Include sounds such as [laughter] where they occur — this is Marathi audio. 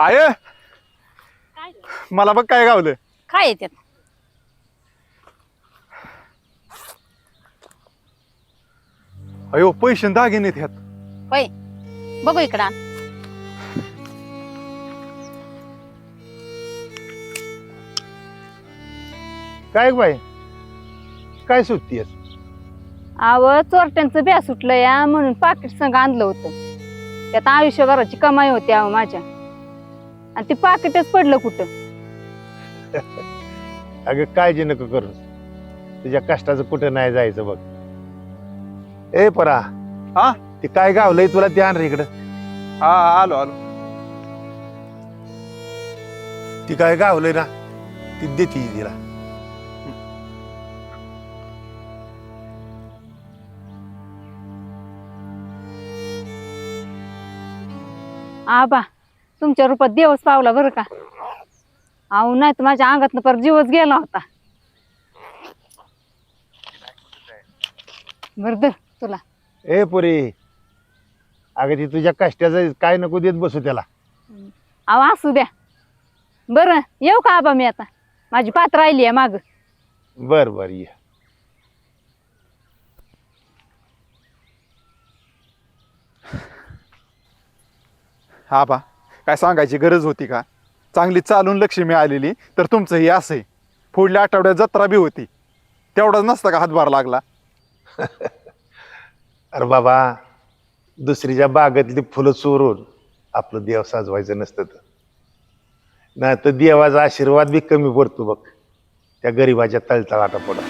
आय काय? मला बघ काय गावलं. काय येतात अयो पैसे दागिने ह्यात. होय. बघू इकडं काय बाई? काय सुटतीयस आव चोरट्यांचं ब्या सुटलं या म्हणून पाकिट संग आणलं होतं. त्यात आयुष्यभराची कमाई होती अहो माझ्या. आणि ते पाकिटच पडलं कुठं? [laughs] अगं काळजी नको करू. तुझ्या कष्टाचं कुठं नाही जायचं बघ. ए परा. हा? ते काय गावलंय तुला ध्यान रे इकडं. हा हा, आलो आलो. ती काय गावलंय ना ती देते तिला. आबा तुमच्या रूपात देवच पावला बरं का? अहो नाही तर माझ्या अंगातनं पर जीवच गेला होता. बरं धर तुला. ए पुरी. अगं ती तुझ्या कष्टाचं काय नको देत बसू त्याला. अहो असू द्या. बरं येऊ का आबा मी आता? माझी पात्र राहिली आहे माग. बर बर ये. हा बा काय सांगायची गरज होती का? चांगली चालून लक्ष्मी आलेली तर तुमचं हे असं आहे पुढल्या आठवड्यात जत्रा बी होती. तेवढाच नसता का हातभार लागला? [laughs] अरे बाबा दुसरीच्या बागेतली फुलं चोरून आपलं देव साजवायचं नसतं तर. नाही तर देवाचा आशीर्वाद बी कमी पडतो बघ. त्या गरिबाच्या तळतळाटा पडा